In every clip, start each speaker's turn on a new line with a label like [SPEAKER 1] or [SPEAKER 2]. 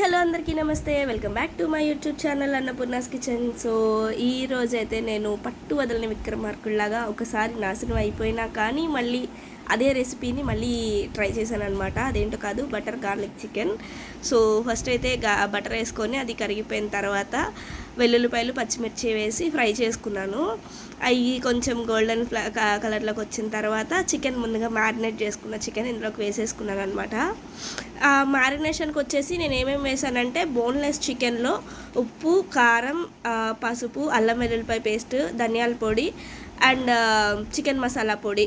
[SPEAKER 1] Hello అందరికీ నమస్తే. Welcome back to my YouTube channel Annapurna's kitchen so ఈ రోజైతే నేను పట్టు వదలని విక్రమార్కుల్లాగా ఒకసారి నాశనం అయిపోయినా కానీ మళ్ళీ అదే రెసిపీని మళ్ళీ ట్రై చేశాను అనమాట అదేంటో కాదు butter garlic chicken. So first అయితే గా బటర్ వేసుకొని అది కరిగిపోయిన తర్వాత వెల్లుల్లిపాయలు పచ్చిమిర్చి వేసి ఫ్రై చేసుకున్నాను. అవి కొంచెం గోల్డెన్ ఫ్లా కలర్లోకి వచ్చిన తర్వాత చికెన్ ముందుగా మ్యారినేట్ చేసుకున్న చికెన్ ఇందులోకి వేసేసుకున్నాను అనమాట ఆ మ్యారినేషన్కి వచ్చేసి నేను ఏమేమి వేసానంటే బోన్లెస్ చికెన్లో ఉప్పు కారం పసుపు అల్లం వెల్లుల్లిపాయ పేస్ట్ ధనియాల పొడి అండ్ చికెన్ మసాలా పొడి.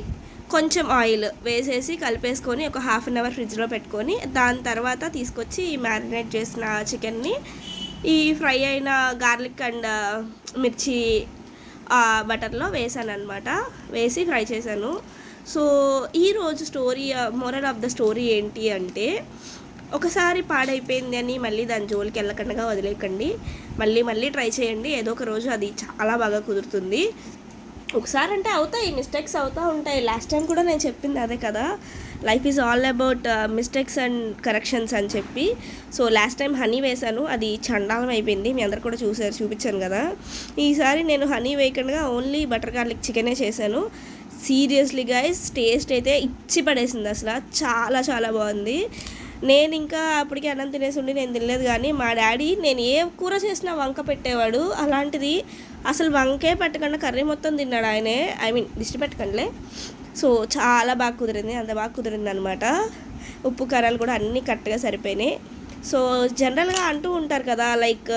[SPEAKER 1] కొంచెం ఆయిల్ వేసేసి కలిపేసుకొని ఒక హాఫ్ అన్ అవర్ ఫ్రిడ్జ్లో పెట్టుకొని దాని తర్వాత తీసుకొచ్చి ఈ మ్యారినేట్ చేసిన చికెన్ని ఈ ఫ్రై అయిన గార్లిక్ అండ్ మిర్చి ఆ, బటర్లో వేసాను అనమాట వేసి ఫ్రై చేశాను. సో ఈరోజు story moral of the story ఏంటి అంటే ఒకసారి పాడైపోయింది అని మళ్ళీ దాని జోలికి వెళ్ళకుండా వదిలేకండి మళ్ళీ మళ్ళీ ట్రై చేయండి. ఏదో ఒక రోజు అది చాలా బాగా కుదురుతుంది. ఒకసారి అంటే అవుతాయి మిస్టేక్స్ అవుతూ ఉంటాయి. లాస్ట్ టైం కూడా నేను చెప్పింది అదే కదా. Life is all about mistakes and corrections అని చెప్పి. సో లాస్ట్ టైం హనీ వేశాను. అది చండాలం అయిపోయింది. మీ అందరు కూడా చూసారు చూపించాను కదా. ఈసారి నేను హనీ వేయకుండా ఓన్లీ బటర్ గార్లిక్ చికెనే చేశాను. సీరియస్లీ గైస్ టేస్ట్ అయితే ఇచ్చి పడేసింది అసలు. చాలా చాలా బాగుంది. నేను ఇంకా అప్పటికి అన్నం తినేసి ఉండి నేను తినలేదు కానీ మా డాడీ నేను ఏ కూర చేసినా వంక పెట్టేవాడు. అలాంటిది అసలు వంకే పెట్టకుండా కర్రీ మొత్తం తిన్నాడు ఆయనే. ఐ మీన్ దిష్టి పెట్టకండిలే. సో చాలా బాగా కుదిరింది. అంత బాగా కుదిరింది అనమాట ఉప్పు కారాలు కూడా అన్నీ కరెక్ట్గా సరిపోయినాయి. సో జనరల్గా అంటూ ఉంటారు కదా లైక్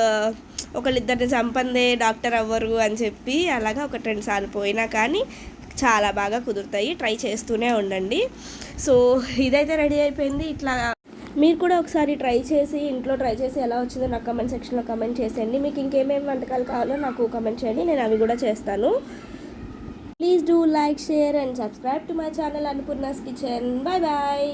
[SPEAKER 1] ఒకళ్ళిద్దరిని చంపందే డాక్టర్ అవ్వరు అని చెప్పి అలాగా ఒక రెండు సార్లు పోయినా కానీ చాలా బాగా కుదురుతాయి. ట్రై చేస్తూనే ఉండండి. సో ఇదైతే రెడీ అయిపోయింది. ఇట్లా మీరు కూడా ఒకసారి ట్రై చేసి ఇంట్లో ట్రై చేసి ఎలా వచ్చిందో నాకు కమెంట్ సెక్షన్లో కమెంట్ చేసేయండి. మీకు ఇంకేమేమి వంటకాలు కావాలో నాకు కమెంట్ చేయండి. నేను అవి కూడా చేస్తాను. Please do like share and subscribe to my channel Annapurna's kitchen bye bye